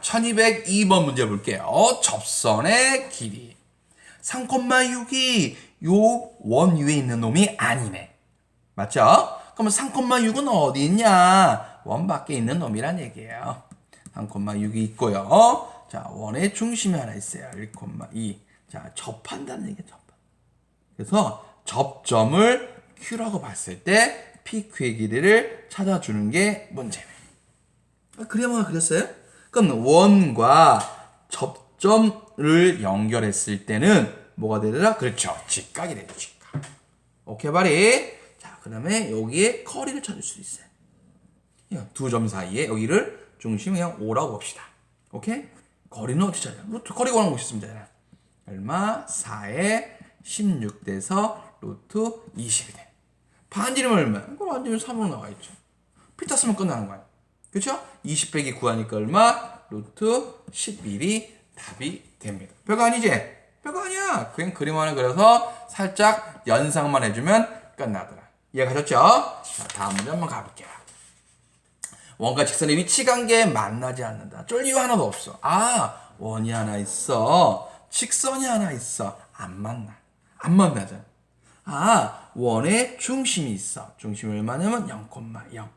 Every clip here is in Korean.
1202번 문제 볼게요. 접선의 길이. 3,6이 요 원 위에 있는 놈이 아니네. 맞죠? 그러면 3,6은 어디 있냐? 원 밖에 있는 놈이란 얘기예요. 3,6이 있고요. 자, 원의 중심이 하나 있어요. 1,2. 자, 접한다는 얘기예요. 접한. 그래서 접점을 Q라고 봤을 때 PQ의 길이를 찾아주는 게 문제네. 아, 그림을 그렸어요? 그럼 원과 접점을 연결했을 때는 뭐가 되더라? 그렇죠. 직각이 되죠. 직각. 오케이 바리. 자, 그다음에 여기에 거리를 찾을 수 있어요. 두 점 사이에 여기를 중심 그냥 5라고 봅시다. 오케이? 거리는 어떻게 찾아요? 루트 거리 구하는 거 되잖아. 얼마? 4에 16 돼서 루트 20이 돼. 반지름 얼마? 그럼 반지름 3으로 나와 있죠. 피타 쓰면 끝나는 거야. 그렇죠? 20 빼기 9하니까 얼마? 루트 11이 답이 됩니다. 별거 아니지? 별거 아니야. 그냥 그림 하나 그려서 살짝 연상만 해주면 끝나더라. 이해가셨죠? 자, 다음 문제 한번 가볼게요. 원과 직선의 위치 관계에 만나지 않는다. 쫄 이유 하나도 없어. 아, 원이 하나 있어. 직선이 하나 있어. 안 만나. 안 만나잖아. 아, 원의 중심이 있어. 중심이 얼마냐면 0,0.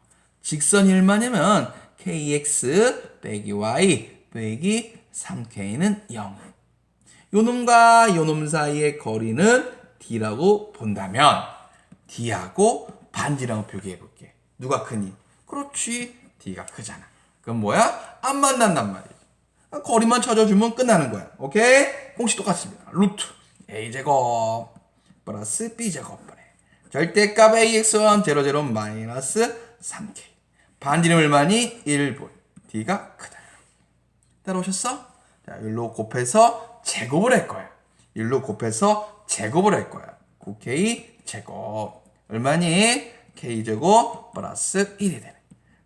직선이 얼마냐면 kx 빼기 y 빼기 3k는 0. 요놈과 요놈 사이의 거리는 d라고 본다면 d하고 반지랑을 표기해 볼게. 누가 크니? 그렇지. d가 크잖아. 그럼 뭐야? 안 만난단 말이지. 아, 거리만 찾아주면 끝나는 거야. 오케이? 공식 똑같습니다. 루트 a제곱 플러스 b제곱 분의 절대값 ax는 00 마이너스 3k 반지름 얼마니? 1분 d가 크다. 따라오셨어? 자, 일로 곱해서 제곱을 할 거야. 일로 곱해서 제곱을 할 거야. 9k 제곱 얼마니? k 제곱 플러스 1이 되네.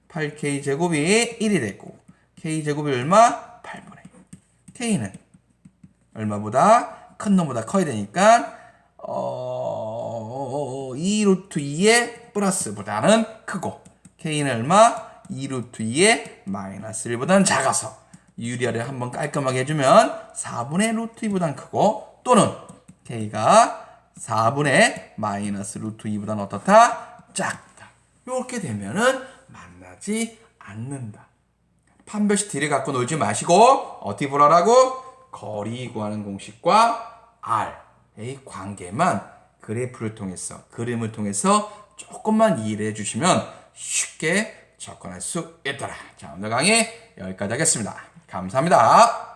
8k 제곱이 1이 되고 k 제곱이 얼마? 8분의 k는 얼마보다 큰 놈보다 커야 되니까 어, 2 루트 2의 플러스보다는 크고 k는 얼마? 2 루트 2의 마이너스 1보다는 작아서 유리아를 한번 깔끔하게 해주면 4분의 루트 2보다는 크고 또는 k가 4분의 마이너스 루트 2보다는 어떻다? 작다. 이렇게 되면은 만나지 않는다. 판별식 D를 갖고 놀지 마시고 어떻게 보라라고? 거리 구하는 공식과 R의 관계만 그래프를 통해서 그림을 통해서 조금만 이해를 해주시면 쉽게 접근할 수 있더라. 자 오늘 강의 여기까지 하겠습니다. 감사합니다.